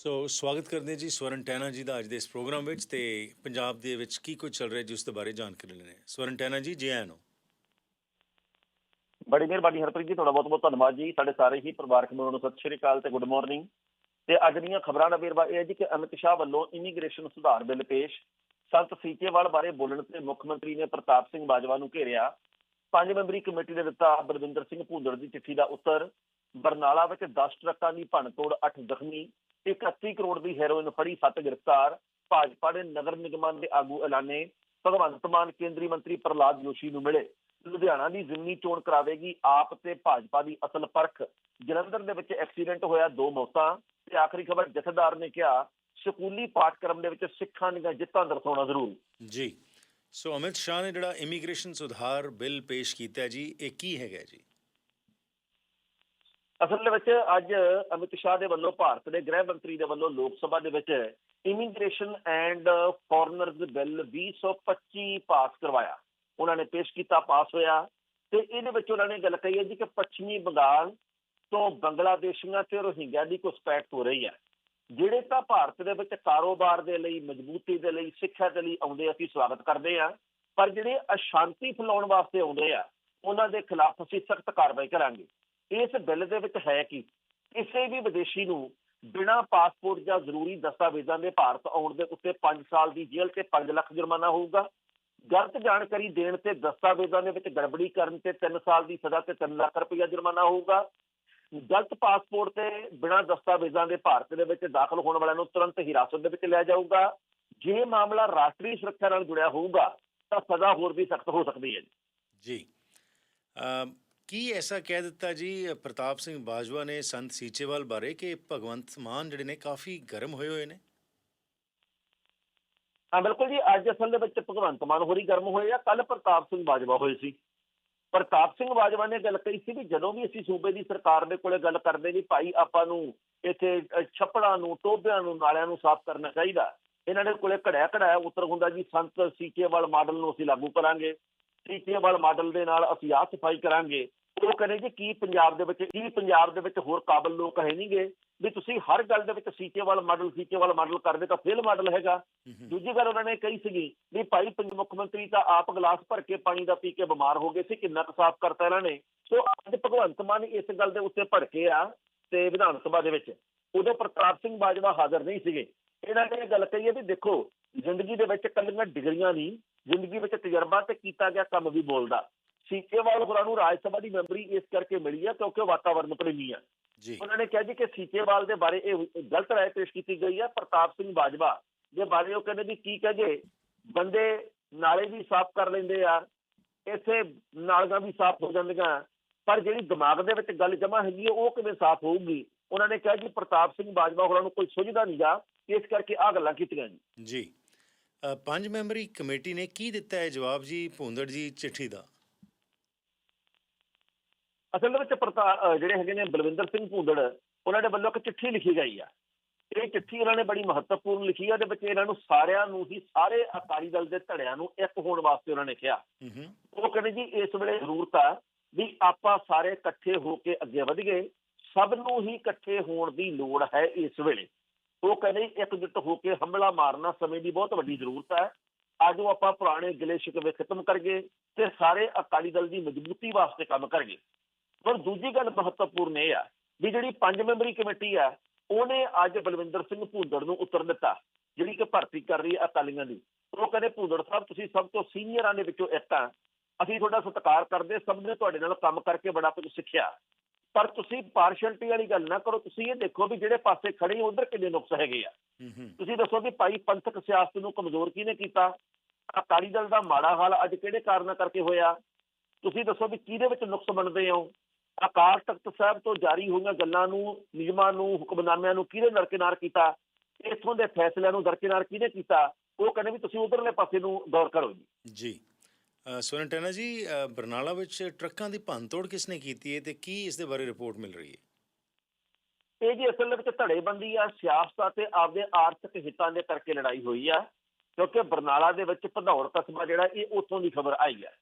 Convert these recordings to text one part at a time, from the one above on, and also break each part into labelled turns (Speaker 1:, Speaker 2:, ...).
Speaker 1: ਸੋ ਸਵਾਗਤ ਕਰਦੇ ਜੀ ਸਵਰਨ ਟੈਨਾ ਜੀ ਦਾ ਅੱਜ ਦੇ ਇਸ ਪ੍ਰੋਗਰਾਮ ਵਿੱਚ ਤੇ ਪੰਜਾਬ ਦੇ ਵਿੱਚ ਕੀ ਕੁਝ ਚੱਲ ਰਿਹਾ ਜੀ ਉਸ ਦੇ ਬਾਰੇ ਜਾਣਕਾਰੀ ਲੈਣੇ ਸਵਰਨ ਟੈਨਾ ਜੀ ਜੀ ਆਇਆਂ
Speaker 2: ਬੜੀ ਮਿਹਰਬਾਨੀ ਹਰਪ੍ਰੀਤ ਜੀ, ਤੁਹਾਡਾ ਬਹੁਤ ਬਹੁਤ ਧੰਨਵਾਦ ਜੀ। ਸਾਡੇ ਸਾਰੇ ਹੀ ਪਰਿਵਾਰਕ ਮੈਂਬਰਾਂ ਨੂੰ ਸਤਿ ਸ਼੍ਰੀ ਅਕਾਲ ਤੇ ਗੁੱਡ ਮਾਰਨਿੰਗ। ਤੇ ਅੱਜ ਦੀਆਂ ਖਬਰਾਂ ਦਾ ਵੇਰਵਾ ਇਹ ਹੈ ਜੀ ਕਿ ਅਮਿਤ ਸ਼ਾਹ ਵੱਲੋਂ ਇਮੀਗ੍ਰੇਸ਼ਨ ਸੁਧਾਰ ਬਿੱਲ ਪੇਸ਼। ਸੰਤ ਸੀਚੇਵਾਲ ਬਾਰੇ ਬੋਲਣ ਤੇ ਮੁੱਖ ਮੰਤਰੀ ਨੇ ਪ੍ਰਤਾਪ ਸਿੰਘ ਬਾਜਵਾ ਨੂੰ ਘੇਰਿਆ। ਪੰਜ ਮੈਂਬਰੀ ਕਮੇਟੀ ਨੇ ਦਿੱਤਾ ਬਲਵਿੰਦਰ ਸਿੰਘ ਭੂੰਦੜ ਦੀ ਚਿੱਠੀ ਦਾ ਉੱਤਰ। ਬਰਨਾਲਾ ਵਿੱਚ 10 ਟਰੱਕਾਂ ਦੀ ਭੰਨਤੋੜ 8 ਜ਼ਖਮੀ। 31 ਕਰੋੜ ਦੀ ਹੈਰੋਇਨ ਫੜੀ 7 ਗ੍ਰਿਫਤਾਰ, ਭਾਜਪਾ ਦੇ ਨਗਰ ਨਿਗਮਾਂ ਦੇ ਆਗੂ ਐਲਾਨੇ ਭਗਵੰਤ ਮਾਨ, ਕੇਂਦਰੀ ਮੰਤਰੀ ਪ੍ਰਲਾਦ ਜੋਸ਼ੀ ਨੂੰ ਮਿਲੇ। ਲੁਧਿਆਣਾ ਦੀ ਜ਼ਿਮਨੀ ਚੋਣ ਕਰਾਵੇਗੀ ਆਪ ਤੇ ਭਾਜਪਾ ਦੀ ਅਸਲ ਪਰਖ। ਜਲੰਧਰ ਦੇ ਵਿੱਚ ਐਕਸੀਡੈਂਟ ਹੋਇਆ ਦੋ ਮੌਤਾਂ ਤੇ ਆਖਰੀ ਖਬਰ ਜਥੇਦਾਰ ਨੇ ਕਿਹਾ, ਸਕੂਲੀ ਪਾਠਕ੍ਰਮ ਦੇ ਵਿੱਚ ਸਿੱਖਾਂ ਦੀਆਂ ਜਿੱਤਾਂ ਦਰਸਾਉਣਾ ਜ਼ਰੂਰ।
Speaker 1: ਜੀ। ਸੋ ਅਮਿਤ ਸ਼ਾਹ ਨੇ ਜਿਹੜਾ ਇਮੀਗ੍ਰੇਸ਼ਨ ਸੁਧਾਰ ਬਿੱਲ ਪੇਸ਼ ਕੀਤਾ ਜੀ, ਇਹ ਕੀ ਹੈਗਾ ਜੀ?
Speaker 2: ਅਸਲ ਦੇ ਵਿੱਚ ਅੱਜ ਅਮਿਤ ਸ਼ਾਹ ਦੇ ਵੱਲੋਂ ਭਾਰਤ ਦੇ ਗ੍ਰਹਿ ਮੰਤਰੀ ਦੇ ਵੱਲੋਂ ਲੋਕ ਸਭਾ ਦੇ ਵਿੱਚ immigration and foreigners bill 2025 pass ਕਰਵਾਇਆ। ਉਹਨਾਂ ਨੇ ਪੇਸ਼ ਕੀਤਾ ਪਾਸ ਹੋਇਆ ਤੇ ਇਹਦੇ ਵਿੱਚ ਉਹਨਾਂ ਨੇ ਗੱਲ ਕਹੀ ਹੈ ਜੀ ਕਿ ਪੱਛਮੀ ਬੰਗਾਲ ਤੋਂ ਬੰਗਲਾਦੇਸ਼ੀਆਂ ਤੇ ਰੋਹਿੰਗਿਆ ਦੀ ਘੁਸਪੈਠ ਹੋ ਰਹੀ ਹੈ। ਜਿਹੜੇ ਤਾਂ ਭਾਰਤ ਦੇ ਵਿੱਚ ਕਾਰੋਬਾਰ ਦੇ ਲਈ, ਮਜ਼ਬੂਤੀ ਦੇ ਲਈ, ਸਿੱਖਿਆ ਦੇ ਲਈ ਆਉਂਦੇ ਅਸੀਂ ਸਵਾਗਤ ਕਰਦੇ ਹਾਂ। ਪਰ ਜਿਹੜੇ ਅਸ਼ਾਂਤੀ ਫੈਲਾਉਣ ਵਾਸਤੇ ਆਉਂਦੇ ਆ, ਉਹਨਾਂ ਦੇ ਖਿਲਾਫ ਅਸੀਂ ਸਖਤ ਕਾਰਵਾਈ ਕਰਾਂਗੇ। ਇਸ ਬਿੱਲ ਦੇ ਵਿੱਚ ਹੈ ਕਿ? ਕਿਸੇ ਵੀ ਵਿਦੇਸ਼ੀ ਨੂੰ ਬਿਨਾਂ ਪਾਸਪੋਰਟ ਜਾਂ ਜ਼ਰੂਰੀ ਦਸਤਾਵੇਜ਼ਾਂ ਦੇ ਭਾਰਤ ਆਉਣ ਦੇ ਉੱਤੇ 5 ਸਾਲ ਦੀ ਜੇਲ੍ਹ ਤੇ 5 ਲੱਖ ਜੁਰਮਾਨਾ ਹੋਊਗਾ। ਗਲਤ ਜਾਣਕਾਰੀ ਦੇਣ ਤੇ ਦਸਤਾਵੇਜ਼ਾਂ ਦੇ ਵਿੱਚ ਗੜਬੜੀ ਕਰਨ ਤੇ 3 ਸਾਲ ਦੀ ਸਜ਼ਾ ਤੇ 3 ਲੱਖ ਰੁਪਇਆ ਜੁਰਮਾਨਾ ਹੋਊਗਾ। ਗਲਤ ਪਾਸਪੋਰਟ ਤੇ ਬਿਨਾਂ ਦਸਤਾਵੇਜ਼ਾਂ ਦੇ ਭਾਰਤ ਦੇ ਵਿੱਚ ਦਾਖਲ ਹੋਣ ਵਾਲਿਆਂ ਨੂੰ ਤੁਰੰਤ ਹਿਰਾਸਤ ਦੇ ਵਿੱਚ ਲਿਆ ਜਾਊਗਾ। ਜੇ ਮਾਮਲਾ ਰਾਸ਼ਟਰੀ ਸੁਰੱਖਿਆ ਨਾਲ ਜੁੜਿਆ ਹੋਊਗਾ, ਤਾਂ ਸਜ਼ਾ ਹੋਰ ਵੀ ਸਖਤ ਹੋ ਸਕਦੀ ਹੈ
Speaker 1: ਜੀ। ਕੀ ਐਸਾ ਕਹਿ ਦਿੱਤਾ ਜੀ? ਪ੍ਰਤਾਪ ਸਿੰਘ ਬਾਜਵਾ ਨੇ ਸੰਤ ਸੀਚੇਵਾਲ ਬਾਰੇ ਕਿ ਭਗਵੰਤ ਮਾਨ ਜਿਹੜੇ ਨੇ ਕਾਫੀ ਗਰਮ ਹੋਏ ਹੋਏ ਨੇ?
Speaker 2: ਹਾਂ, ਬਿਲਕੁਲ ਜੀ। ਅੱਜ ਅਸਲ ਦੇ ਵਿੱਚ ਭਗਵੰਤ ਮਾਨ ਹੋਰੀ ਗਰਮ ਹੋਏ ਆ। ਕੱਲ ਪ੍ਰਤਾਪ ਸਿੰਘ ਬਾਜਵਾ ਹੋਏ ਸੀ। ਪ੍ਰਤਾਪ ਸਿੰਘ ਬਾਜਵਾ ਨੇ ਗੱਲ ਕਹੀ ਸੀ ਵੀ ਜਦੋਂ ਵੀ ਅਸੀਂ ਸੂਬੇ ਦੀ ਸਰਕਾਰ ਦੇ ਕੋਲੇ ਗੱਲ ਕਰਦੇ ਵੀ ਭਾਈ ਆਪਾਂ ਨੂੰ ਇੱਥੇ ਛੱਪੜਾਂ ਨੂੰ ਟੋਬਿਆਂ ਨੂੰ, ਨਾਲਿਆਂ ਨੂੰ ਸਾਫ਼ ਕਰਨਾ ਚਾਹੀਦਾ, ਇਹਨਾਂ ਦੇ ਕੋਲੇ ਘੜਿਆ ਘੜਾਇਆ ਉੱਤਰ ਹੁੰਦਾ ਜੀ, ਸੰਤ ਸੀਚੇਵਾਲ ਮਾਡਲ ਨੂੰ ਅਸੀਂ ਲਾਗੂ ਕਰਾਂਗੇ। ਸੀਚੇਵਾਲ ਮਾਡਲ ਦੇ ਨਾਲ ਅਸੀਂ ਆਹ ਸਫ਼ਾਈ ਕਰਾਂਗੇ। ਉਹ ਕਹਿੰਦੇ ਜੀ ਕੀ ਪੰਜਾਬ ਦੇ ਵਿੱਚ ਕੀ ਪੰਜਾਬ ਦੇ ਵਿੱਚ ਹੋਰ ਕਾਬਲ ਲੋਕ ਹੈ ਨਹੀਂਗੇ ਵੀ ਤੁਸੀਂ ਹਰ ਗੱਲ ਦੇ ਵਿੱਚ ਸੀਚੇਵਾਲ ਮਾਡਲ ਸੀਚੇਵਾਲ ਮਾਡਲ ਕਰਦੇ ਤਾਂ ਫੇਲ ਮਾਡਲ ਹੈਗਾ। ਦੂਜੀ ਗੱਲ ਉਹਨਾਂ ਨੇ ਕਹੀ ਸੀਗੀ ਵੀ ਭਾਈ ਪੰਜ ਮੁੱਖ ਮੰਤਰੀ ਤਾਂ ਆਪ ਗਲਾਸ ਭਰ ਕੇ ਪਾਣੀ ਦਾ ਪੀ ਕੇ ਬਿਮਾਰ ਹੋ ਗਏ ਸੀ ਕਿੰਨਾ ਕੁ ਸਾਫ਼ ਕਰਤਾ ਇਹਨਾਂ ਨੇ। ਸੋ ਅੱਜ ਭਗਵੰਤ ਮਾਨ ਇਸ ਗੱਲ ਦੇ ਉੱਤੇ ਭੜਕੇ ਆ ਤੇ ਵਿਧਾਨ ਸਭਾ ਦੇ ਵਿੱਚ। ਉਦੋਂ ਪ੍ਰਤਾਪ ਸਿੰਘ ਬਾਜਵਾ ਹਾਜ਼ਰ ਨਹੀਂ ਸੀਗੇ। ਇਹਨਾਂ ਨੇ ਇਹ ਗੱਲ ਕਹੀ ਹੈ ਵੀ ਦੇਖੋ ਜ਼ਿੰਦਗੀ ਦੇ ਵਿੱਚ ਕੱਲੀਆਂ ਡਿਗਰੀਆਂ ਨਹੀਂ ਜ਼ਿੰਦਗੀ ਵਿੱਚ ਤਜਰਬਾ ਤੇ ਕੀਤਾ ਗਿਆ ਕੰਮ ਵੀ ਬੋਲਦਾ। ਸੀਚੇਵਾਲ ਹੋਰਾਂ ਨੂੰ ਰਾਜ ਸਭਾ ਦੀ ਮੈਂਬਰੀ ਇਸ ਕਰਕੇ ਮਿਲੀ ਹੈ ਕਿਉਂਕਿ ਵਾਤਾਵਰਣ ਪ੍ਰੇਮੀ ਆ
Speaker 1: ਜੀ।
Speaker 2: ਉਹਨਾਂ ਨੇ ਕਿਹਾ ਜੀ ਕਿ ਸੀਚੇਵਾਲ ਦੇ ਬਾਰੇ ਇਹ ਗਲਤ ਰਾਏ ਪੇਸ਼ ਕੀਤੀ ਗਈ ਹੈ। ਪ੍ਰਤਾਪ ਸਿੰਘ ਬਾਜਵਾ ਦੇ ਬਾਰੇ ਉਹ ਕਹਿੰਦੇ ਵੀ ਕੀ ਕਹਗੇ ਬੰਦੇ ਨਾਲੇ ਵੀ ਸਾਫ਼ ਕਰ ਲੈਂਦੇ ਆ ਇੱਥੇ ਨਾਲੀਆਂ ਵੀ ਸਾਫ਼ ਹੋ ਜਾਂਦੀਆਂ ਪਰ ਜਿਹੜੀ ਦਿਮਾਗ ਦੇ ਵਿੱਚ ਗੱਲ ਜਮਾ ਹੈਗੀ ਹੈ ਉਹ ਕਿਵੇਂ ਸਾਫ਼ ਹੋਊਗੀ? ਉਹਨਾਂ ਨੇ ਕਿਹਾ ਜੀ ਪ੍ਰਤਾਪ ਸਿੰਘ ਬਾਜਵਾ ਹੋਰਾਂ ਨੂੰ ਕੋਈ ਸੁਝਦਾ ਨਹੀਂਗਾ ਇਸ ਕਰਕੇ ਆ ਗੱਲਾਂ ਕੀਤੀਆਂ ਜੀ।
Speaker 1: ਪੰਜ ਮੈਂਬਰੀ ਕਮੇਟੀ ਨੇ ਕੀ ਦਿੱਤਾ ਹੈ ਜਵਾਬ ਜੀ ਭੁੰਦੜ ਜੀ ਚਿੱਠੀ ਦਾ?
Speaker 2: ਅਸਲ ਦੇ ਵਿੱਚ ਜਿਹੜੇ ਹੈਗੇ ਨੇ ਬਲਵਿੰਦਰ ਸਿੰਘ ਭੂੰਦੜ ਉਹਨਾਂ ਦੇ ਵੱਲੋਂ ਇੱਕ ਚਿੱਠੀ ਲਿਖੀ ਗਈ ਆ। ਇਹ ਚਿੱਠੀ ਉਹਨਾਂ ਨੇ ਬੜੀ ਮਹੱਤਵਪੂਰਨ ਲਿਖੀ ਆ ਉਹਦੇ ਵਿੱਚ ਇਹਨਾਂ ਨੂੰ ਸਾਰਿਆਂ ਨੂੰ ਹੀ ਸਾਰੇ ਅਕਾਲੀ ਦਲ ਦੇ ਧੜਿਆਂ ਨੂੰ ਇੱਕ ਹੋਣ ਵਾਸਤੇ ਉਹਨਾਂ ਨੇ ਕਿਹਾ। ਉਹ ਕਹਿੰਦੇ ਜੀ ਇਸ ਵੇਲੇ ਜ਼ਰੂਰਤ ਆ ਵੀ ਆਪਾਂ ਸਾਰੇ ਇਕੱਠੇ ਹੋ ਕੇ ਅੱਗੇ ਵਧੀਏ ਸਭ ਨੂੰ ਹੀ ਇਕੱਠੇ ਹੋਣ ਦੀ ਲੋੜ ਹੈ ਇਸ ਵੇਲੇ। ਉਹ ਕਹਿੰਦੇ ਇਕਜੁੱਟ ਹੋ ਕੇ ਹਮਲਾ ਮਾਰਨਾ ਸਮੇਂ ਦੀ ਬਹੁਤ ਵੱਡੀ ਜ਼ਰੂਰਤ ਹੈ। ਆਜੋ ਆਪਾਂ ਪੁਰਾਣੇ ਗਿਲੇ ਸ਼ਿਕਵੇ ਖਤਮ ਕਰੀਏ ਤੇ ਸਾਰੇ ਅਕਾਲੀ ਦਲ ਦੀ ਮਜ਼ਬੂਤੀ ਵਾਸਤੇ ਕੰਮ ਕਰੀਏ। ਪਰ ਦੂਜੀ ਗੱਲ ਮਹੱਤਵਪੂਰਨ ਇਹ ਆ ਵੀ ਜਿਹੜੀ ਪੰਜ ਮੈਂਬਰੀ ਕਮੇਟੀ ਆ ਉਹਨੇ ਅੱਜ ਬਲਵਿੰਦਰ ਸਿੰਘ ਭੂੰਦੜ ਨੂੰ ਉੱਤਰ ਦਿੱਤਾ ਜਿਹੜੀ ਕਿ ਭਰਤੀ ਕਰ ਰਹੀ ਹੈ ਅਕਾਲੀਆਂ ਦੀ। ਉਹ ਕਹਿੰਦੇ ਭੂੰਦੜ ਸਾਹਿਬ ਤੁਸੀਂ ਸਭ ਤੋਂ ਸੀਨੀਅਰਾਂ ਦੇ ਵਿੱਚੋਂ ਇੱਕ ਆ। ਅਸੀਂ ਤੁਹਾਡਾ ਸਤਿਕਾਰ ਕਰਦੇ ਸਭ ਨੇ ਤੁਹਾਡੇ ਨਾਲ ਕੰਮ ਕਰਕੇ ਬੜਾ ਕੁਝ ਸਿੱਖਿਆ। ਪਰ ਤੁਸੀਂ ਪਾਰਸ਼ੈਲਿਟੀ ਵਾਲੀ ਗੱਲ ਨਾ ਕਰੋ ਤੁਸੀਂ ਇਹ ਦੇਖੋ ਵੀ ਜਿਹੜੇ ਪਾਸੇ ਖੜੇ ਉਧਰ ਕਿੰਨੇ ਨੁਕਸ ਹੈਗੇ ਆ। ਤੁਸੀਂ ਦੱਸੋ ਵੀ ਭਾਈ ਪੰਥਕ ਸਿਆਸਤ ਨੂੰ ਕਮਜ਼ੋਰ ਕਿਹਨੇ ਕੀਤਾ? ਅਕਾਲੀ ਦਲ ਦਾ ਮਾੜਾ ਹਾਲ ਅੱਜ ਕਿਹੜੇ ਕਾਰਨਾਂ ਕਰਕੇ ਹੋਇਆ? ਤੁਸੀਂ ਦੱਸੋ ਵੀ ਕਿਹਦੇ ਵਿੱਚ ਨੁਕਸ ਬਣਦੇ ਹੋ? ਆਕਾਸ਼ ਤਖਤ ਸਾਹਿਬ ਤੋਂ ਜਾਰੀ ਹੋਈਆਂ ਗੱਲਾਂ ਨੂੰ ਨਿਯਮਾਂ ਨੂੰ ਹੁਕਮਨਾਮਿਆਂ ਨੂੰ ਕਿਹਦੇ ਦਰਕਿਨਾਰ ਕੀਤਾ? ਇੱਥੋਂ ਦੇ ਫੈਸਲਿਆਂ ਨੂੰ ਦਰਕਿਨਾਰ ਕਿਹਨੇ ਕੀਤਾ? ਉਹ ਕਹਿੰਦੇ ਵੀ ਤੁਸੀਂ ਉਧਰਲੇ ਪਾਸੇ ਨੂੰ ਗੌਰ ਕਰੋ ਜੀ।
Speaker 1: ਜੀ। ਅ, ਸਵਰਨ ਟੈਨਾ ਜੀ ਬਰਨਾਲਾ ਵਿੱਚ ਟਰੱਕਾਂ ਦੀ ਭੰਨਤੋੜ ਕਿਸ ਨੇ ਕੀਤੀ ਹੈ ਤੇ ਕੀ ਇਸ ਦੇ ਬਾਰੇ ਰਿਪੋਰਟ ਮਿਲ ਰਹੀ ਹੈ?
Speaker 2: ਇਹ ਜੀ ਅਸਲ ਵਿੱਚ ਧੜੇਬੰਦੀ ਆ ਸਿਆਸਤ ਤੇ ਆਪਦੇ ਆਰਥਿਕ ਹਿੱਤਾਂ ਦੇ ਕਰਕੇ ਲੜਾਈ ਹੋਈ ਆ ਕਿਉਂਕਿ ਬਰਨਾਲਾ ਦੇ ਵਿੱਚ ਭਦੌੜ ਕਸਬਾ ਜਿਹੜਾ ਇਹ ਉੱਥੋਂ ਦੀ ਖਬਰ ਆਈ ਹੈ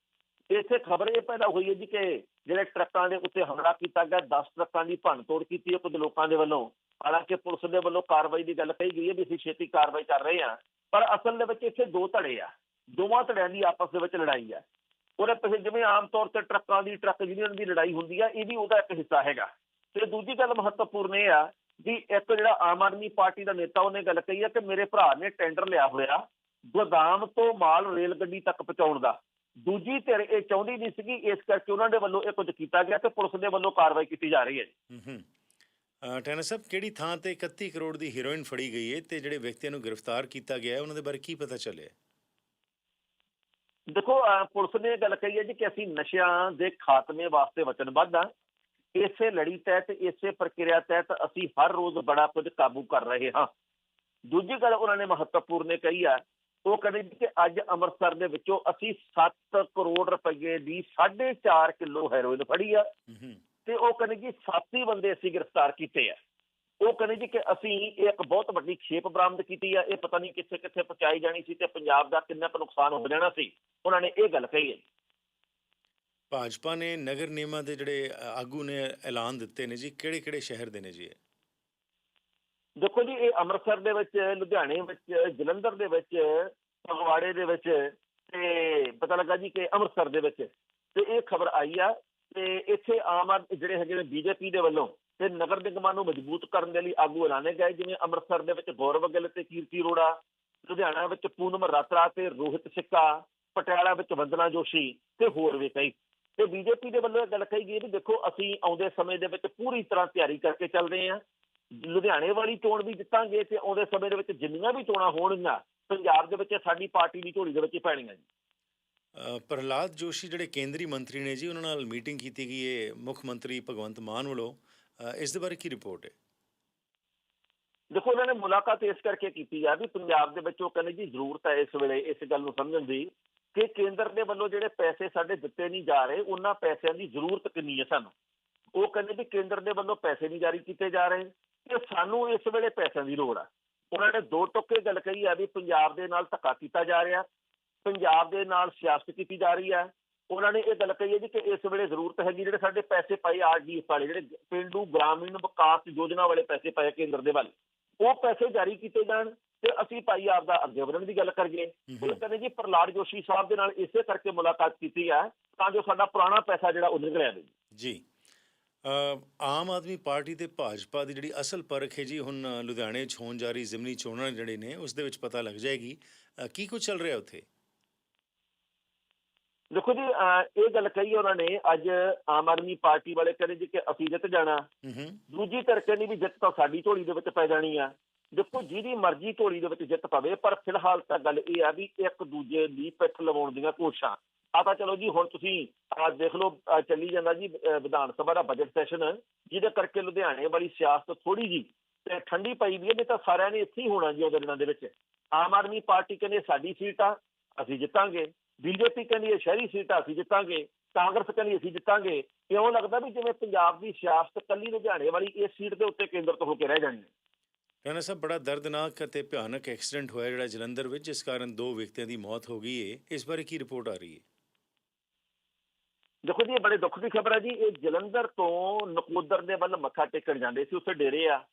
Speaker 2: ਇੱਥੇ ਖਬਰ ਇਹ ਪੈਦਾ ਹੋਈ ਹੈ ਜੀ ਕਿ ਜਿਹੜੇ ਟਰੱਕਾਂ ਦੇ ਉੱਤੇ ਹਮਲਾ ਕੀਤਾ ਗਿਆ 10 ਟਰੱਕਾਂ ਦੀ ਭੰਨਤੋੜ ਕੀਤੀ ਹੈ ਕੁਝ ਲੋਕਾਂ ਦੇ ਵੱਲੋਂ। ਹਾਲਾਂਕਿ ਪੁਲਿਸ ਦੇ ਵੱਲੋਂ ਕਾਰਵਾਈ ਦੀ ਗੱਲ ਕਹੀ ਗਈ ਹੈ ਵੀ ਅਸੀਂ ਛੇਤੀ ਕਾਰਵਾਈ ਕਰ ਰਹੇ ਹਾਂ, ਪਰ ਅਸਲ ਦੇ ਵਿੱਚ ਇੱਥੇ ਦੋ ਧੜੇ ਆ, ਦੋਵਾਂ ਧੜਿਆਂ ਦੀ ਆਪਸ ਦੇ ਵਿੱਚ ਲੜਾਈ ਹੈ ਉਹਦੇ ਪਿੱਛੇ ਜਿਵੇਂ ਆਮ ਤੌਰ ਤੇ ਟਰੱਕਾਂ ਦੀ, ਟਰੱਕ ਯੂਨੀਅਨ ਦੀ ਲੜਾਈ ਹੁੰਦੀ ਆ, ਇਹ ਵੀ ਉਹਦਾ ਇੱਕ ਹਿੱਸਾ ਹੈਗਾ। ਤੇ ਦੂਜੀ ਗੱਲ ਮਹੱਤਵਪੂਰਨ ਇਹ ਆ ਵੀ ਇੱਕ ਜਿਹੜਾ ਆਮ ਆਦਮੀ ਪਾਰਟੀ ਦਾ ਨੇਤਾ ਉਹਨੇ ਗੱਲ ਕਹੀ ਆ ਕਿ ਮੇਰੇ ਭਰਾ ਨੇ ਟੈਂਡਰ ਲਿਆ ਹੋਇਆ ਗੋਦਾਮ ਤੋਂ ਮਾਲ ਰੇਲ ਗੱਡੀ ਤੱਕ ਪਹੁੰਚਾਉਣ ਦਾ। ਦੂਜੀ ਧਿਰ ਇਹ ਚਾਹੁੰਦੀ ਨਹੀਂ ਸੀਗੀ ਇਸ ਕਰਕੇ ਉਹਨਾਂ ਦੇ ਵੱਲੋਂ ਇਹ ਕੁਝ ਕੀਤਾ ਗਿਆ ਤੇ ਪੁਲਿਸ ਦੇ ਵੱਲੋਂ ਕਾਰਵਾਈ ਕੀਤੀ ਜਾ ਰਹੀ ਹੈ
Speaker 1: ਹੂੰ ਹੂੰ। ਅ, ਟੈਨਾ ਸਾਹਿਬ ਕਿਹੜੀ ਥਾਂ ਤੇ 31 ਕਰੋੜ ਦੀ ਹੀਰੋਇਨ ਫੜੀ ਗਈ ਹੈ ਤੇ ਜਿਹੜੇ ਵਿਅਕਤੀਆਂ ਨੂੰ ਗ੍ਰਿਫਤਾਰ ਕੀਤਾ ਗਿਆ ਹੈ ਉਹਨਾਂ ਦੇ ਬਾਰੇ ਕੀ ਪਤਾ ਚੱਲਿਆ?
Speaker 2: ਦੇਖੋ ਪੁਲਿਸ ਨੇ ਇਹ ਗੱਲ ਕਹੀ ਹੈ ਜੀ ਕਿ ਅਸੀਂ ਨਸ਼ਿਆਂ ਦੇ ਖਾਤਮੇ ਵਾਸਤੇ ਵਚਨਬੱਧ ਹਾਂ। ਇਸੇ ਲੜੀ ਤਹਿਤ ਇਸੇ ਪ੍ਰਕਿਰਿਆ ਤਹਿਤ ਅਸੀਂ ਹਰ ਰੋਜ਼ ਬੜਾ ਕੁਝ ਕਾਬੂ ਕਰ ਰਹੇ ਹਾਂ। ਦੂਜੀ ਗੱਲ ਉਹਨਾਂ ਨੇ ਮਹੱਤਵਪੂਰਨ ਕਹੀ ਆ ਉਹ ਕਹਿੰਦੇ ਕਿ ਅੱਜ ਅੰਮ੍ਰਿਤਸਰ ਦੇ ਵਿੱਚੋਂ ਅਸੀਂ 7 ਕਰੋੜ ਰੁਪਏ ਦੀ 4.5 ਕਿਲੋ ਹੈਰੋਇਨ ਫੜੀ ਆ। ਤੇ ਉਹ ਕਹਿੰਦੇ ਜੀ ਸਾਥੀ ਬੰਦੇ ਅਸੀਂ ਗ੍ਰਿਫਤਾਰ ਕੀਤੇ ਆ। ਉਹ ਕਹਿੰਦੇ ਜੀ ਕਿ ਅਸੀਂ ਇੱਕ ਬਹੁਤ ਵੱਡੀ ਖੇਪ ਬਰਾਮਦ ਕੀਤੀ ਆ। ਇਹ ਪਤਾ ਨਹੀਂ ਕਿੱਥੇ ਕਿੱਥੇ ਪਹੁੰਚਾਈ ਜਾਣੀ ਸੀ ਤੇ ਪੰਜਾਬ ਦਾ ਕਿੰਨਾ ਕੁ ਨੁਕਸਾਨ ਹੋ ਜਾਣਾ ਸੀ। ਉਹਨਾਂ ਨੇ ਇਹ ਗੱਲ ਕਹੀ ਹੈ।
Speaker 1: ਭਾਜਪਾ ਨੇ ਨਗਰ ਨਿਯਮਾਂ ਦੇ ਜਿਹੜੇ ਆਗੂ ਨੇ ਐਲਾਨ ਦਿੱਤੇ ਨੇ ਜੀ ਕਿਹੜੇ ਕਿਹੜੇ ਸ਼ਹਿਰ ਦੇ ਨੇ ਜੀ?
Speaker 2: ਦੇਖੋ ਜੀ, ਇਹ ਅੰਮ੍ਰਿਤਸਰ ਦੇ ਵਿੱਚ, ਲੁਧਿਆਣੇ ਵਿੱਚ, ਜਲੰਧਰ ਦੇ ਵਿੱਚ, ਫਗਵਾੜੇ ਦੇ ਵਿੱਚ ਤੇ ਪਤਾ ਲੱਗਾ ਜੀ ਕਿ ਅੰਮ੍ਰਿਤਸਰ ਦੇ ਵਿੱਚ। ਤੇ ਇਹ ਖਬਰ ਆਈ ਆ ਤੇ ਇੱਥੇ ਆਮ ਆਦਮੀ ਜਿਹੜੇ ਹੈਗੇ ਨੇ ਬੀਜੇਪੀ ਦੇ ਵੱਲੋਂ ਤੇ ਨਗਰ ਨਿਗਮਾਂ ਨੂੰ ਮਜ਼ਬੂਤ ਕਰਨ ਦੇ ਲਈ ਆਗੂ ਐਲਾਨੇ ਗਏ, ਜਿਵੇਂ ਅੰਮ੍ਰਿਤਸਰ ਦੇ ਵਿੱਚ ਗੌਰਵ ਗਿੱਲ ਤੇ ਕੀਰਤੀ ਅਰੋੜਾ, ਲੁਧਿਆਣਾ ਵਿੱਚ ਪੂਨਮ ਰਾਤਰਾ ਤੇ ਰੋਹਿਤ ਸਿੱਕਾ, ਪਟਿਆਲਾ ਵਿੱਚ ਵੰਦਨਾ ਜੋਸ਼ੀ ਤੇ ਹੋਰ ਵੀ ਕਈ। ਤੇ ਬੀਜੇਪੀ ਦੇ ਵੱਲੋਂ ਇਹ ਗੱਲ ਕਹੀ ਗਈ ਵੀ ਦੇਖੋ, ਅਸੀਂ ਆਉਂਦੇ ਸਮੇਂ ਦੇ ਵਿੱਚ ਪੂਰੀ ਤਰ੍ਹਾਂ ਤਿਆਰੀ ਕਰਕੇ ਚੱਲ ਰਹੇ ਹਾਂ। ਲੁਧਿਆਣੇ ਵਾਲੀ ਚੋਣ ਵੀ ਜਿੱਤਾਂਗੇ ਤੇ ਆਉਂਦੇ ਸਮੇਂ ਦੇ ਵਿੱਚ ਜਿੰਨੀਆਂ ਵੀ ਚੋਣਾਂ ਹੋਣਗੀਆਂ ਪੰਜਾਬ ਦੇ ਵਿੱਚ ਸਾਡੀ ਪਾਰਟੀ ਦੀ ਝੋਲੀ ਦੇ ਵਿੱਚ ਪੈਣੀਆਂ ਜੀ।
Speaker 1: ਪ੍ਰਹਲਾਦ ਜੋਸ਼ੀ ਜਿਹੜੇ ਕੇਂਦਰੀ ਮੰਤਰੀ ਨੇ ਜੀ ਉਹਨਾਂ ਨਾਲ ਮੀਟਿੰਗ ਕੀਤੀ ਗਈ ਹੈ ਮੁੱਖ ਮੰਤਰੀ ਭਗਵੰਤ ਮਾਨ ਵੱਲੋਂ। ਇਸ ਦੇ ਬਾਰੇ ਕੀ ਰਿਪੋਰਟ ਹੈ
Speaker 2: ਦੇਖੋ ਉਹਨਾਂ ਨੇ ਮੁਲਾਕਾਤ ਇਸ ਕਰਕੇ ਕੀਤੀ ਆ ਵੀ ਪੰਜਾਬ ਦੇ ਵਿੱਚ ਉਹ ਕਹਿੰਦੇ ਜੀ ਜ਼ਰੂਰਤ ਹੈ ਇਸ ਵੇਲੇ ਇਸ ਗੱਲ ਨੂੰ ਸਮਝਣ ਦੀ ਕਿ ਕੇਂਦਰ ਦੇ ਵੱਲੋਂ ਜਿਹੜੇ ਪੈਸੇ ਸਾਡੇ ਦਿੱਤੇ ਨਹੀਂ ਜਾ ਰਹੇ ਉਹਨਾਂ ਪੈਸਿਆਂ ਦੀ ਜ਼ਰੂਰਤ ਕਿੰਨੀ ਹੈ ਸਾਨੂੰ। ਉਹ ਕਹਿੰਦੇ ਵੀ ਕੇਂਦਰ ਦੇ ਵੱਲੋਂ ਪੈਸੇ ਨਹੀਂ ਜਾਰੀ ਕੀਤੇ ਜਾ ਰਹੇ। ਤੇ ਸਾਨੂੰ ਇਸ ਵੇਲੇ ਪੈਸਿਆਂ ਦੀ ਲੋੜ ਆ। ਉਹਨਾਂ ਨੇ ਦੋ ਟੁੱਕੇ ਗੱਲ ਕਹੀ ਆ ਵੀ ਪੰਜਾਬ ਦੇ ਨਾਲ ਧੱਕਾ ਕੀਤਾ ਜਾ ਰਿਹਾ। ਪੰਜਾਬ ਦੇ ਨਾਲ ਸਿਆਸਤ ਕੀਤੀ ਜਾ ਰਹੀ ਹੈ ਉਹਨਾਂ ਨੇ ਇਹ ਗੱਲ ਕਹੀ ਹੈ ਜੀ ਕਿ ਇਸ ਵੇਲੇ ਜ਼ਰੂਰਤ ਹੈਗੀ ਜਿਹੜੇ ਸਾਡੇ ਪੈਸੇ ਪਏ ਆਰਡੀਐਫ ਵਾਲੇ ਜਿਹੜੇ ਪਿੰਡੂ ਗ੍ਰਾਮੀਣ ਵਿਕਾਸ ਯੋਜਨਾ ਵਾਲੇ ਪੈਸੇ ਪਏ ਕੇਂਦਰ ਦੇ ਵੱਲ। ਉਹ ਪੈਸੇ ਜਾਰੀ ਕੀਤੇ ਜਾਣ ਤੇ ਅਸੀਂ ਭਾਈ ਆਪਦਾ ਅੱਗੇ ਵਧਣ ਦੀ ਗੱਲ ਕਰੀਏ। ਉਹ ਕਹਿੰਦੇ ਜੀ ਪ੍ਰਲਾਦ ਜੋਸ਼ੀ ਸਾਹਿਬ ਦੇ ਨਾਲ ਇਸੇ ਕਰਕੇ ਮੁਲਾਕਾਤ ਕੀਤੀ ਹੈ ਤਾਂ ਜੋ ਸਾਡਾ ਪੁਰਾਣਾ ਪੈਸਾ ਜਿਹੜਾ ਉਹ ਨਿਕਲਿਆ ਦੇ
Speaker 1: ਜੀ। ਆਮ ਆਦਮੀ ਪਾਰਟੀ ਤੇ ਭਾਜਪਾ ਦੀ ਜਿਹੜੀ ਅਸਲ ਪਰਖ ਹੈ ਜੀ ਹੁਣ ਲੁਧਿਆਣੇ 'ਚ ਹੋਣ ਜਾ ਰਹੀ ਜ਼ਿਮਨੀ ਚੋਣਾਂ ਜਿਹੜੇ ਨੇ ਉਸ ਦੇ ਵਿੱਚ ਪਤਾ ਲੱਗ ਜਾਏਗੀ। ਕੀ ਕੁਝ ਚੱਲ ਰਿਹਾ ਉੱਥੇ?
Speaker 2: ਦੇਖੋ ਜੀ ਇਹ ਗੱਲ ਕਹੀ ਉਹਨਾਂ ਨੇ ਅੱਜ ਆਮ ਆਦਮੀ ਪਾਰਟੀ ਵਾਲੇ ਕਹਿੰਦੇ ਜੀ ਕਿ ਅਸੀਂ ਜਿੱਤ ਜਾਣਾ। ਦੂਜੀ ਧਿਰ ਕਹਿੰਦੀ ਵੀ ਜਿੱਤ ਤਾਂ ਸਾਡੀ ਝੋਲੀ ਦੇ ਵਿੱਚ ਪੈ ਜਾਣੀ ਆ। ਦੇਖੋ ਜਿਹਦੀ ਮਰਜ਼ੀ ਝੋਲੀ ਦੇ ਵਿੱਚ ਜਿੱਤ ਪਵੇ ਪਰ ਫਿਲਹਾਲ ਤਾਂ ਗੱਲ ਇਹ ਆ ਵੀ ਇੱਕ ਦੂਜੇ ਦੀ ਪਿੱਠ ਲਵਾਉਣ ਦੀਆਂ ਕੋਸ਼ਿਸ਼ਾਂ। ਆ ਤਾਂ ਚਲੋ ਜੀ, ਹੁਣ ਤੁਸੀਂ ਆਹ ਦੇਖ ਲਓ ਚੱਲੀ ਜਾਂਦਾ ਜੀ ਵਿਧਾਨ ਸਭਾ ਦਾ ਬਜਟ ਸੈਸ਼ਨ ਜਿਹਦੇ ਕਰਕੇ ਲੁਧਿਆਣੇ ਵਾਲੀ ਸਿਆਸਤ ਥੋੜੀ ਜੀ ਤੇ ਠੰਡੀ ਪਈ ਵੀ ਹੈ, ਨਹੀਂ ਤਾਂ ਸਾਰਿਆਂ ਨੇ ਇੱਥੇ ਹੀ ਹੋਣਾ ਜੀ ਉਹਦੇ ਦਿਨਾਂ ਦੇ ਵਿੱਚ। ਆਮ ਆਦਮੀ ਪਾਰਟੀ ਕਹਿੰਦੇ ਸਾਡੀ ਸੀਟ ਆ, ਅਸੀਂ ਜਿੱਤਾਂਗੇ। ਬੀਜੇਪੀ ਕਹਿੰਦੀ ਇਹ ਸ਼ਹਿਰੀ ਸੀਟ ਆ, ਅਸੀਂ ਜਿੱਤਾਂਗੇ। ਕਾਂਗਰਸ ਕਹਿੰਦੀ, ਅਸੀਂ ਜਿੱਤਾਂਗੇ। ਕਿਉਂ ਲੱਗਦਾ ਵੀ ਜਿਵੇਂ ਪੰਜਾਬ ਦੀ ਸਿਆਸਤ ਕੱਲੀ ਲੁਧਿਆਣੇ ਵਾਲੀ ਇਸ ਸੀਟ ਦੇ ਉੱਤੇ ਕੇਂਦਰਿਤ ਹੋ ਕੇ ਰਹਿ ਜਾਣੀ ਹੈ।
Speaker 1: ਰਾਣਾ ਸਾਹਿਬ ਬੜਾ ਦਰਦਨਾਕ ਅਤੇ ਭਿਆਨਕ ਐਕਸੀਡੈਂਟ ਹੋਇਆ ਜਿਹੜਾ ਜਲੰਧਰ ਵਿੱਚ, ਜਿਸ ਕਾਰਨ ਦੋ ਵਿਅਕਤੀਆਂ ਦੀ ਮੌਤ ਹੋ ਗਈ ਹੈ ਇਸ ਬਾਰੇ ਕੀ ਰਿਪੋਰਟ ਆ ਰਹੀ ਹੈ
Speaker 2: ਦੇਖੋ ਜੀ ਇਹ ਬੜੇ ਦੁੱਖ ਦੀ ਖਬਰ ਹੈ ਜੀ। ਇਹ ਜਲੰਧਰ ਤੋਂ ਨਕੋਦਰ ਦੇ ਵੱਲ ਮੱਥਾ ਟੇਕਣ ਜਾਂਦੇ ਸੀ ਉੱਥੇ ਡੇਰੇ ਆ।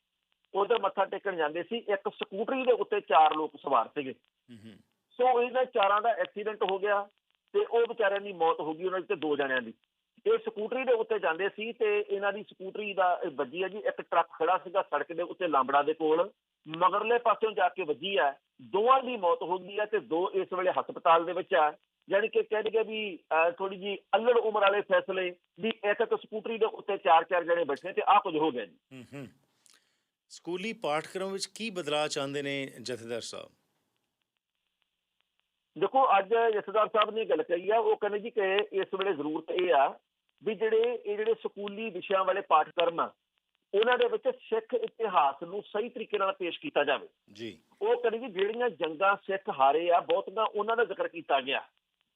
Speaker 2: ਉਧਰ ਮੱਥਾ ਟੇਕਣ ਜਾਂਦੇ ਸੀ। ਇੱਕ ਸਕੂਟਰੀ ਦੇ ਉੱਤੇ ਚਾਰ ਲੋਕ ਸਵਾਰ ਸੀਗੇ।
Speaker 1: ਹੂੰ ਹੂੰ।
Speaker 2: ਸੋ ਇਹਨਾਂ ਚਾਰਾਂ ਦਾ ਐਕਸੀਡੈਂਟ ਹੋ ਗਿਆ ਤੇ ਉਹ ਵਿਚਾਰਿਆਂ ਦੀ ਮੌਤ ਹੋ ਗਈ ਉਹਨਾਂ ਦੇ ਤੇ ਦੋ ਜਣਿਆਂ ਦੀ। ਇਹ ਸਕੂਟਰੀ ਦੇ ਉੱਤੇ ਜਾਂਦੇ ਸੀ ਤੇ ਇਹਨਾਂ ਦੀ ਸਕੂਟਰੀ ਦਾ ਵੱਜੀ ਹੈ ਜੀ। ਇੱਕ ਟਰੱਕ ਖੜਾ ਸੀਗਾ ਸੜਕ ਦੇ ਉੱਤੇ ਲਾਂਬੜਾ ਦੇ ਕੋਲ। ਮਗਰਲੇ ਪਾਸਿਓਂ ਜਾ ਕੇ ਵੱਜੀ ਹੈ ਦੋਵਾਂ ਦੀ ਮੌਤ ਹੋ ਗਈ ਹੈ ਤੇ ਦੋ ਇਸ ਵੇਲੇ ਹਸਪਤਾਲ ਦੇ ਵਿੱਚ ਆ। ਯਾਨੀ ਕਿ ਕਹਿ ਦਈਏ ਵੀ ਥੋੜੀ ਜੀ ਅਲੜ ਉਮਰ ਵਾਲੇ ਫੈਸਲੇ ਵੀ ਇੱਕ ਇੱਕ ਸਕੂਟਰੀ ਦੇ ਉੱਤੇ ਚਾਰ ਚਾਰ ਜਣੇ ਬੈਠੇ ਤੇ ਆਹ ਕੁਝ ਹੋ ਗਿਆ ਜੀ।
Speaker 1: ਹੂੰ ਹੂੰ। ਸਕੂਲੀ ਪਾਠਕ੍ਰਮ ਵਿੱਚ ਕੀ ਬਦਲਾਅ ਚਾਹੁੰਦੇ ਨੇ ਜਥੇਦਾਰ ਸਾਹਿਬ?
Speaker 2: ਦੇਖੋ ਅੱਜ ਜਸਦਾਰ ਸਾਹਿਬ ਨੇ ਗੱਲ ਕਹੀ ਆ ਉਹ ਕਹਿੰਦੇ ਜੀ ਕਿ ਇਸ ਵੇਲੇ ਜ਼ਰੂਰਤ ਇਹ ਆ ਵੀ ਜਿਹੜੇ ਇਹ ਜਿਹੜੇ ਸਕੂਲੀ ਵਿਸ਼ਿਆਂ ਵਾਲੇ ਪਾਠਕ੍ਰਮ ਆ ਉਹਨਾਂ ਦੇ ਵਿੱਚ ਸਿੱਖ ਇਤਿਹਾਸ ਨੂੰ ਸਹੀ ਤਰੀਕੇ ਨਾਲ ਪੇਸ਼ ਕੀਤਾ ਜਾਵੇ।
Speaker 1: ਜੀ।
Speaker 2: ਉਹ ਕਹਿੰਦੇ ਜੀ ਜਿਹੜੀਆਂ ਜੰਗਾਂ ਸਿੱਖ ਹਾਰੇ ਆ ਬਹੁਤੀਆਂ ਉਹਨਾਂ ਦਾ ਜ਼ਿਕਰ ਕੀਤਾ ਗਿਆ।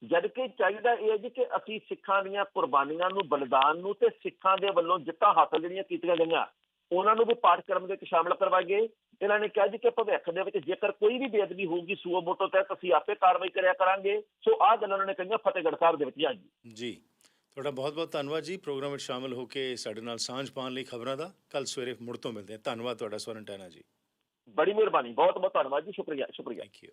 Speaker 2: ਜਦ ਕਿ ਚਾਹੀਦਾ ਇਹ ਹੈ ਜੀ ਕਿ ਅਸੀਂ ਸਿੱਖਾਂ ਦੀਆਂ ਕੁਰਬਾਨੀਆਂ ਨੂੰ ਬਲੀਦਾਨ ਨੂੰ ਤੇ ਸਿੱਖਾਂ ਦੇ ਵੱਲੋਂ ਜਿੱਤਾਂ ਹਾਸਲ ਜਿਹੜੀਆਂ ਕੀਤੀਆਂ ਗਈਆਂ ਉਹਨਾਂ ਨੂੰ ਵੀ ਪਾਠਕ੍ਰਮ ਦੇ ਵਿੱਚ ਸ਼ਾਮਲ ਕਰਵਾਈਏ। ਇਹਨਾਂ ਨੇ ਕਿਹਾ ਜੀ ਕਿ ਭਵਿੱਖ ਦੇ ਵਿੱਚ ਜੇਕਰ ਕੋਈ ਵੀ ਬੇਅਦਬੀ ਹੋਊਗੀ ਸੂਓ ਮੋਟੋ ਤਹਿਤ ਅਸੀਂ ਆਪੇ ਕਾਰਵਾਈ ਕਰਿਆ ਕਰਾਂਗੇ। ਸੋ ਆਹ ਗੱਲਾਂ ਉਹਨਾਂ ਨੇ ਕਹੀਆਂ ਫਤਿਹਗੜ੍ਹ ਸਾਹਿਬ ਦੇ ਵਿੱਚ ਹਾਂਜੀ
Speaker 1: ਜੀ। ਤੁਹਾਡਾ ਬਹੁਤ ਬਹੁਤ ਧੰਨਵਾਦ ਜੀ। ਪ੍ਰੋਗਰਾਮ ਵਿੱਚ ਸ਼ਾਮਲ ਹੋ ਕੇ ਸਾਡੇ ਨਾਲ ਸਾਂਝ ਪਾਉਣ ਲਈ ਖਬਰਾਂ ਦਾ। ਕੱਲ ਸਵੇਰੇ ਮੁੜ ਤੋਂ ਮਿਲਦੇ ਹਾਂ। ਧੰਨਵਾਦ ਤੁਹਾਡਾ ਸਵਰਨ ਟੈਨਾ ਜੀ।
Speaker 2: ਬੜੀ ਮਿਹਰਬਾਨੀ। ਬਹੁਤ ਬਹੁਤ ਧੰਨਵਾਦ ਜੀ। ਸ਼ੁਕਰੀਆ। ਸ਼ੁਕਰੀਆ।
Speaker 1: Thank you